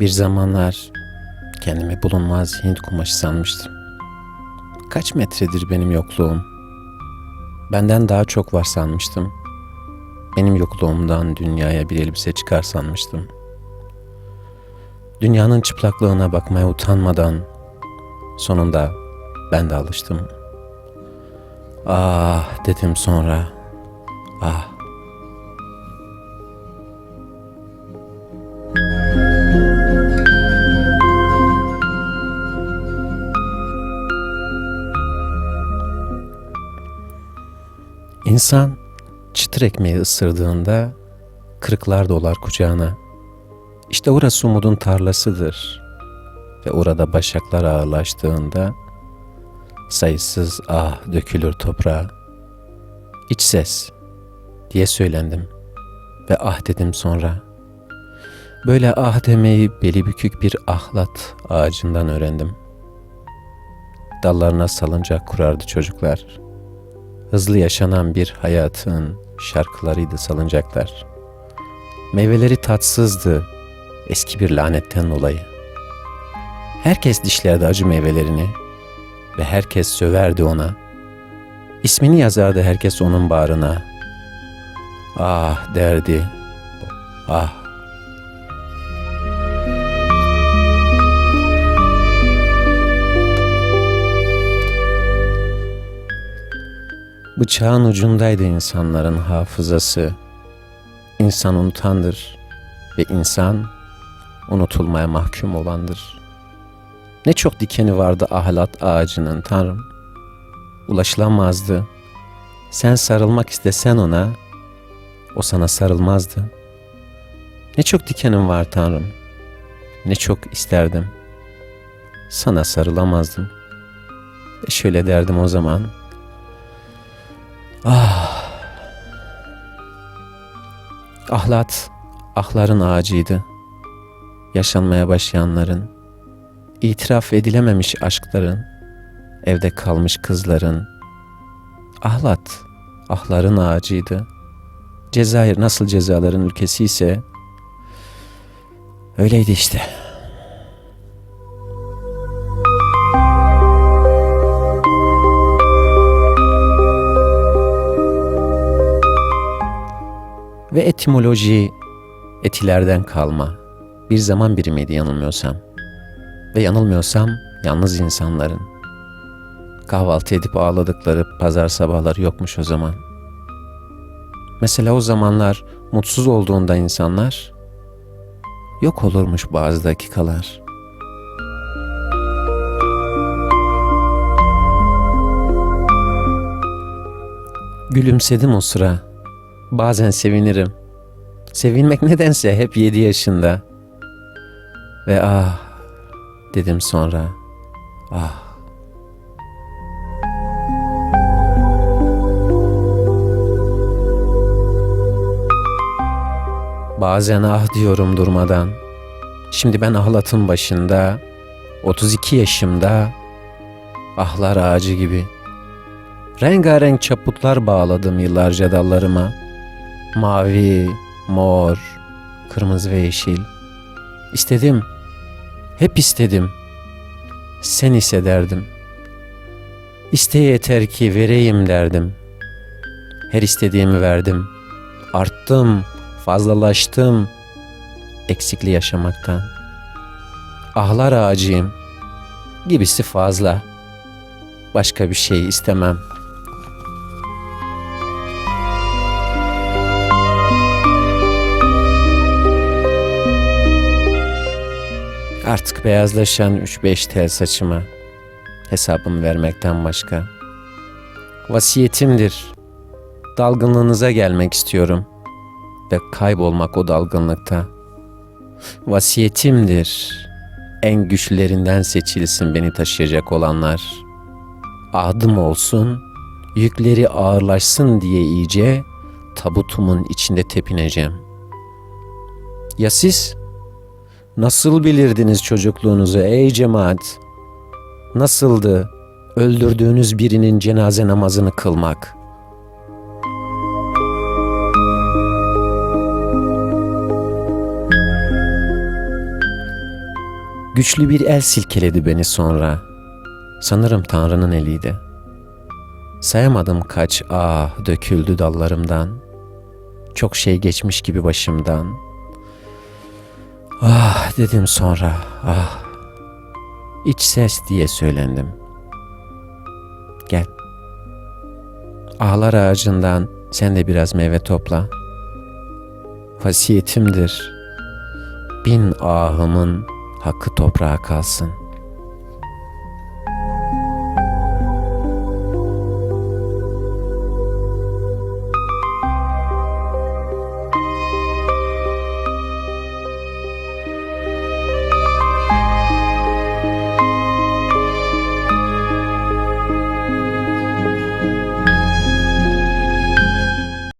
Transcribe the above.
Bir zamanlar kendimi bulunmaz Hint kumaşı sanmıştım. Kaç metredir benim yokluğum? Benden daha çok var sanmıştım. Benim yokluğumdan dünyaya bir elbise çıkar sanmıştım. Dünyanın çıplaklığına bakmaya utanmadan sonunda ben de alıştım. Ah dedim sonra. Ah. İnsan çıtır ekmeği ısırdığında kırıklar dolar kucağına. İşte orası umudun tarlasıdır. Ve orada başaklar ağırlaştığında sayısız ah dökülür toprağa. İç ses diye söylendim ve ah dedim sonra. Böyle ah demeyi beli bükük bir ahlat ağacından öğrendim. Dallarına salıncak kurardı çocuklar. Hızlı yaşanan bir hayatın şarkılarıydı salıncaklar. Meyveleri tatsızdı eski bir lanetten dolayı. Herkes dişlerdi acı meyvelerini ve herkes söverdi ona. İsmini yazardı herkes onun bağrına. Ah derdi. Ah. Bıçağın ucundaydı insanların hafızası. İnsan unutandır ve insan unutulmaya mahkum olandır. Ne çok dikeni vardı ahlat ağacının Tanrım. Ulaşılamazdı. Sen sarılmak istesen ona, o sana sarılmazdı. Ne çok dikenim var Tanrım. Ne çok isterdim. Sana sarılamazdım. E şöyle derdim o zaman. Ah. Ahlat, ahların ağacıydı. Yaşanmaya başlayanların, itiraf edilememiş aşkların, evde kalmış kızların. Ahlat, ahların ağacıydı. Cezayir nasıl cezaların ülkesi ise öyleydi işte. Ve etimoloji etilerden kalma. Bir zaman birimiydi yanılmıyorsam. Ve yanılmıyorsam yalnız insanların. Kahvaltı edip ağladıkları pazar sabahları yokmuş o zaman. Mesela o zamanlar mutsuz olduğunda insanlar yok olurmuş bazı dakikalar. Gülümsedim o sıra. Bazen sevinirim. Sevinmek nedense hep yedi yaşında. Ve ah dedim sonra. Ah. Bazen ah diyorum durmadan. Şimdi ben ahlatın başında, 32 yaşımda, ahlar ağacı gibi. Rengarenk çaputlar bağladım yıllarca dallarıma. Mavi, mor, kırmızı ve yeşil. İstedim, hep istedim. Sen ise derdim. İsteye yeter ki vereyim derdim. Her istediğimi verdim. Arttım, fazlalaştım. Eksikli yaşamaktan. Ahlar ağacıyım. Gibisi fazla. Başka bir şey istemem. Artık beyazlaşan 3-5 tel saçıma hesabımı vermekten başka. Vasiyetimdir. Dalgınlığınıza gelmek istiyorum ve kaybolmak o dalgınlıkta. Vasiyetimdir. En güçlülerinden seçilsin beni taşıyacak olanlar. Adım olsun, yükleri ağırlaşsın diye iyice tabutumun içinde tepineceğim. Ya siz? Nasıl bilirdiniz çocukluğunuzu ey cemaat? Nasıldı öldürdüğünüz birinin cenaze namazını kılmak? Güçlü bir el silkeledi beni sonra. Sanırım Tanrı'nın eliydi. Sayamadım kaç ah döküldü dallarımdan. Çok şey geçmiş gibi başımdan. Ah dedim sonra ah. İç ses diye söylendim. Gel. Ağlar ağacından sen de biraz meyve topla. Vasiyetimdir. Bin ahımın hakkı toprağa kalsın.''